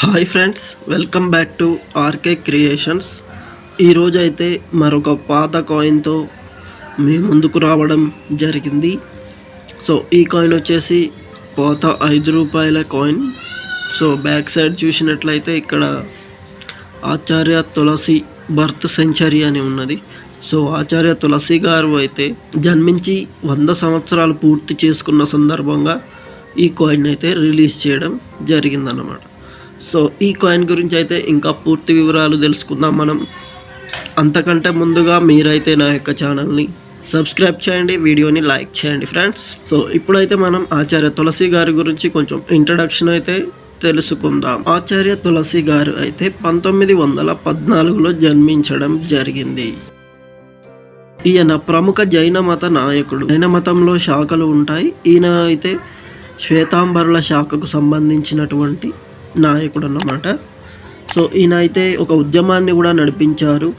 Hi friends welcome back to RK creations. ఈరోజు అయితే మరొక పాత కాయిన్తో మీ ముందుకు రావడం జరిగింది. సో ఈ కాయిన్ వచ్చేసి పాత ఐదు రూపాయల కాయిన్. సో బ్యాక్ సైడ్ చూసినట్లయితే ఇక్కడ ఆచార్య తులసి బర్త్ సెంచరీ అని ఉన్నది. సో ఆచార్య తులసి గారు అయితే జన్మించి వంద సంవత్సరాలు పూర్తి చేసుకున్న సందర్భంగా ఈ కాయిన్ అయితే రిలీజ్ చేయడం జరిగిందన్నమాట. సో ఈ కాయిన్ గురించి అయితే ఇంకా పూర్తి వివరాలు తెలుసుకుందాం మనం. అంతకంటే ముందుగా మీరైతే నా యొక్క ఛానల్ని సబ్స్క్రైబ్ చేయండి వీడియోని లైక్ చేయండి ఫ్రెండ్స్. సో ఇప్పుడైతే మనం ఆచార్య తులసి గారి గురించి కొంచెం ఇంట్రడక్షన్ అయితే తెలుసుకుందాం. ఆచార్య తులసి గారు అయితే పంతొమ్మిది వందల పద్నాలుగులో జన్మించడం జరిగింది. ఈయన ప్రముఖ జైన మత నాయకుడు. జైన మతంలో శాఖలు ఉంటాయి. ఈయన అయితే శ్వేతాంబరుల శాఖకు సంబంధించినటువంటి నాయకుడు అన్నమాట సో ఈయన అయితే ఒక ఉద్యమాన్ని కూడా నడిపించారు.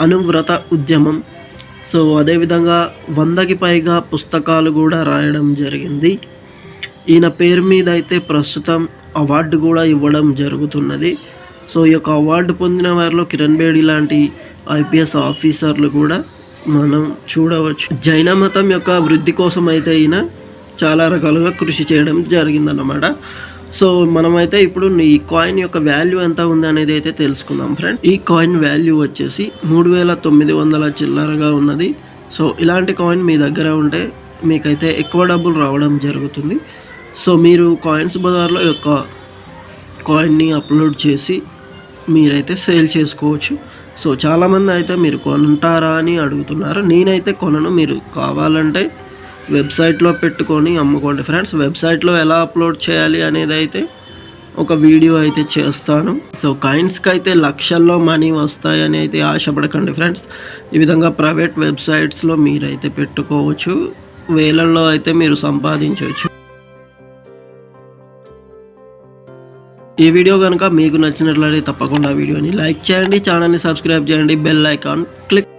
అనువ్రత ఉద్యమం. సో అదేవిధంగా వందకి పైగా పుస్తకాలు కూడా రాయడం జరిగింది. ఈయన పేరు మీద అయితే ప్రస్తుతం అవార్డు కూడా ఇవ్వడం జరుగుతున్నది. సో ఈ యొక్క అవార్డు పొందిన వారిలో కిరణ్ బేడి లాంటి ఐపీఎస్ ఆఫీసర్లు కూడా మనం చూడవచ్చు. జైన మతం యొక్క వృద్ధి కోసం అయితే ఈయన చాలా రకాలుగా కృషి చేయడం జరిగిందన్నమాట. సో మనమైతే ఇప్పుడు ఈ కాయిన్ యొక్క వాల్యూ ఎంత ఉంది అనేది అయితే తెలుసుకుందాం ఫ్రెండ్. ఈ కాయిన్ వాల్యూ వచ్చేసి మూడు వేల తొమ్మిది వందల చిల్లరగా ఉన్నది. సో ఇలాంటి కాయిన్ మీ దగ్గర ఉంటే మీకైతే ఎక్కువ డబ్బులు రావడం జరుగుతుంది. సో మీరు కాయిన్స్ బజార్లో యొక్క కాయిన్ని అప్లోడ్ చేసి మీరైతే సేల్ చేసుకోవచ్చు. సో చాలామంది అయితే మీరు కొంటారా అని అడుగుతున్నారు. నేనైతే కొనను. మీరు కావాలంటే వెబ్సైట్లో పెట్టుకొని అమ్ముకోండి. ఫ్రెండ్స్ వెబ్సైట్లో ఎలా అప్లోడ్ చేయాలి అనేది అయితే ఒక వీడియో అయితే చేస్తాను. సో కాయిన్స్కి అయితే లక్షల్లో మనీ వస్తాయని అయితే ఆశపడకండి ఫ్రెండ్స్. ఈ విధంగా ప్రైవేట్ వెబ్సైట్స్లో మీరైతే పెట్టుకోవచ్చు. వేలల్లో అయితే మీరు సంపాదించవచ్చు. ఈ వీడియో కనుక మీకు నచ్చినట్లయితే తప్పకుండా వీడియోని లైక్ చేయండి ఛానల్ని సబ్స్క్రైబ్ చేయండి బెల్ ఐకాన్ క్లిక్